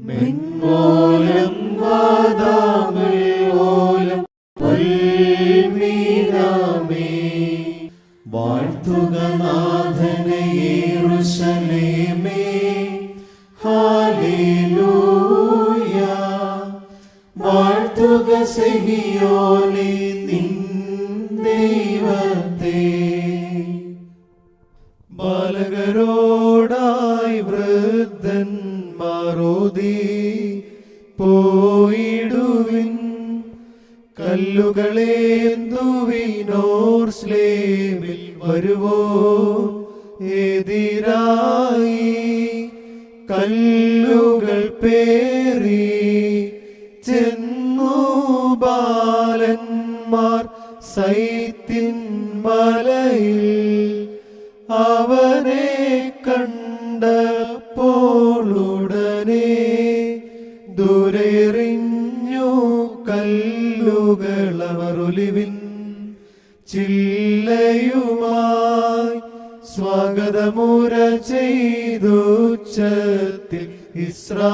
മെൻമോലം വാദാമിൽ ഓലം പൊൽമീനാമേ. വാഴ്ത്തുക നാഥനെ യേറുശലേമേ. ഹാലേലൂയ. വാഴ്ത്തുക സെഹിയോനെ നിൻ ദൈവത്തെ. ബാലകരോടായി വൃദ്ധൻ മാറുതി പോയിടുവിൻ. കല്ലുകളേന്തുവിനോർ സ്ലേവിൽ വരുവോ? എതിരായി കല്ലുകൾ പേറി ചെന്നു ബാലന്മാർ സൈത്തിൻ മലയിൽ അവനെ കണ്ടപ്പോളുടനെ ദൂരെറിഞ്ഞു ഒലിവിൻ ചില്ലയുമായി സ്വാഗതമുര ചെയ്തു ചത്തിൽ ഇസ്രായേൽ